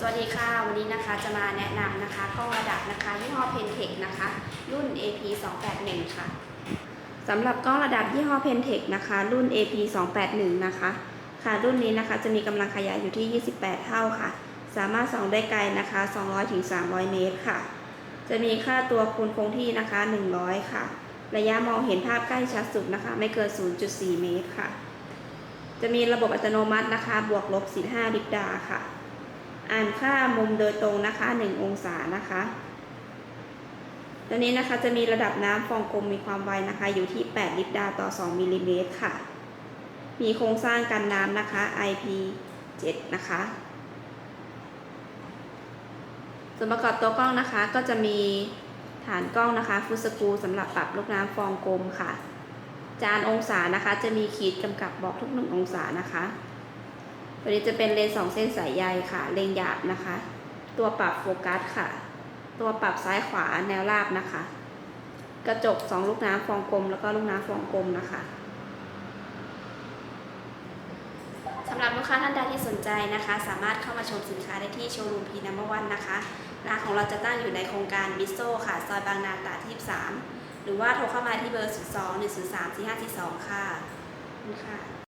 สวัสดีค่ะ วันนี้นะคะจะมาแนะนำนะคะกล้องระดับนะคะยี่ห้อ Pentec นะคะ รุ่น AP 281ค่ะสำหรับกล้องระดับยี่ห้อ Pentec นะคะ รุ่น AP 281นะคะ ค่ะรุ่นนี้นะคะจะมีกำลังขยายอยู่ที่ 28 เท่าค่ะ สามารถส่องได้ไกลนะคะ 200ถึง300 เมตรค่ะ จะมีค่าตัวคูณคงที่นะคะ 100 ค่ะ ระยะมองเห็นภาพใกล้ชัดสุดนะคะ ไม่เกิน 0.4 เมตรค่ะ จะมีระบบอัตโนมัตินะคะ บวกลบ15ลิปดาค่ะ อ่านค่ามุมโดยตรงนะคะ 1 องศานะคะตัวนี้นะคะจะมีระดับน้ำฟองกลมมีความไวนะคะ อยู่ที่ 8 ลิตรดาต่อ 2 มิลลิเมตรค่ะ มีโครงสร้างกันน้ำนะคะ IP7 นะคะ ส่วนประกอบตัวกล้องนะคะก็จะมีฐานกล้องนะคะฟุสกูสำหรับปรับลูกน้ำฟองกลมค่ะ จานองศานะคะจะมีขีดกำกับบอกทุกหนึ่งองศานะคะ ตัวนี้จะเป็นเลนส์สองเส้นสายใยค่ะ เลนส์หยาบนะคะ ตัวปรับโฟกัสค่ะ ตัวปรับซ้ายขวาแนวราบนะคะ กระจกสองลูกน้ำฟองกลม แล้วก็ลูกน้ำฟองกลมนะคะสำหรับลูกค้าท่านใดที่สนใจนะคะ สามารถเข้ามาชมสินค้าได้ที่โชว์รูมพีนัมเบอร์วันนะคะร้านของเราจะตั้งอยู่ในโครงการบิโซค่ะ ซอยบางนาตราที่3หรือว่าโทรเข้ามาที่เบอร์ 02 103 4542 ค่ะขอบคุณค่ะ